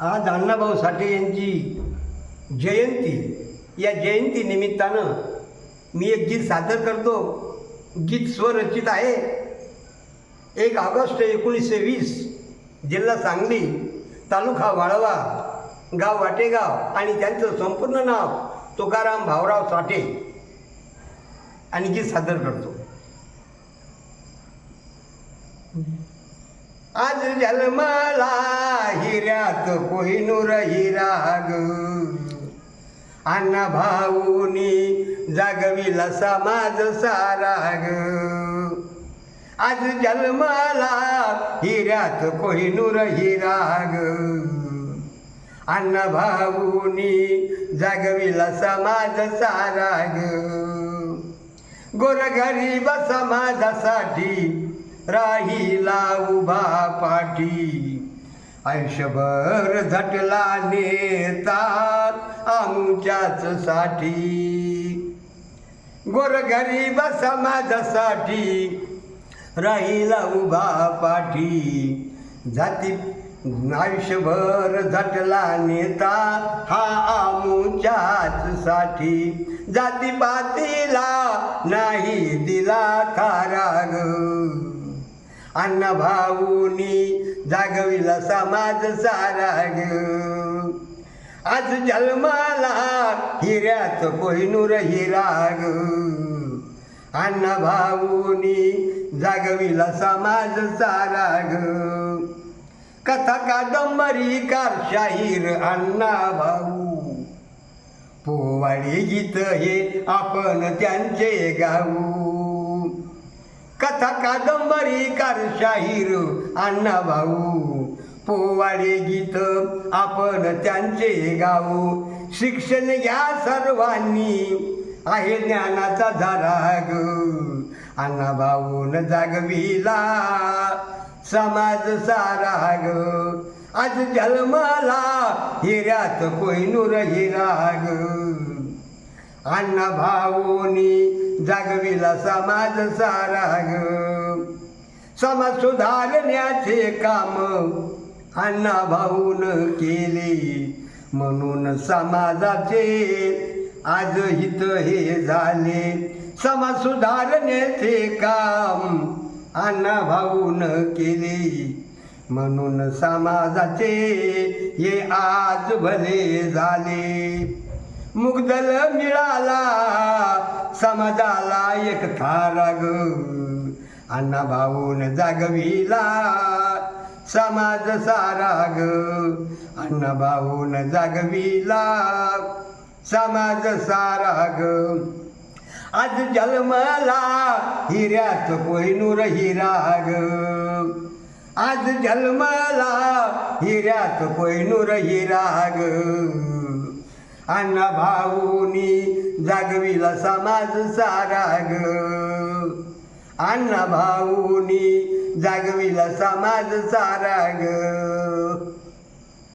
आज अण्णाभाऊ साठे यांची जयंती. या जयंती निमित्तानं मी एक गीत सादर करतो. गीत स्वरचित आहे. एक ऑगस्ट एकोणीसशे वीस जिल्हा सांगली तालुका वाळवा गाव वाटेगाव आणि त्यांचं संपूर्ण नाव तुकाराम भाऊराव साठे. आणि गीत सादर करतो. आज जन्मला हिऱ्यात कोहिनूर हिरा अण्णा भाऊनी जागविला समाज सारा ग आज जन्मला हिऱ्यात कोहिनूर हिरा अण्णा भाऊनी जागविला समाज सारा ग गोरगरीब समाजासाठी राहिला उभा पाठी. आयुष्यभर झटला नेता आमच्याच साठी. गोरगरीब समाजासाठी राहिला उभा पाठी. जाती आयुष्यभर झटला नेता हा आमच्याच साठी. जातीपातीला नाही दिला थारा. अण्णा भाऊनी जागविला समाज सारा आज जन्माला हिऱ्यात कोहिनूर हिराग. ग अण्णा भाऊनी जागविला समाज सारा कथा कादंबरी कार शाहीर अण्णा भाऊ. पोवाडी गीत हे आपण त्यांचे गाऊ. कथा कादंबरी कार शाहीर अण्णा भाऊ. पोवाडे गीत आपण त्यांचे गाऊ. शिक्षण घ्या सर्वांनी आहे ज्ञानाचा धरा ग अण्णा भाऊन जागविला समाज साराग. आज जन्माला हिऱ्यात कोहिनूर हिरा ग अण्णा भाऊनी जागविला समाज सारा ग समाज सुधारण्याचे काम अण्णा भाऊन केले. म्हणून समाजाचे आज हित हे झाले. समाज सुधारण्याचे काम अण्णा भाऊन केले. म्हणून समाजाचे हे आज भले झाले. मुगदल मिळाला समाजाला एक थारा अण्णा भाऊन जागविला समाज साराग. अण्णा भाऊन जागविला समाज साराग. ग आज जन्मला हिऱ्यात कोहिनूर हिराग. आज जन्मला हिऱ्यात कोहिनूर हिराग. ग अण्णा भाऊनी जागविला समाज सारा ग. अण्णा भाऊनी जागविला समाज सारा ग.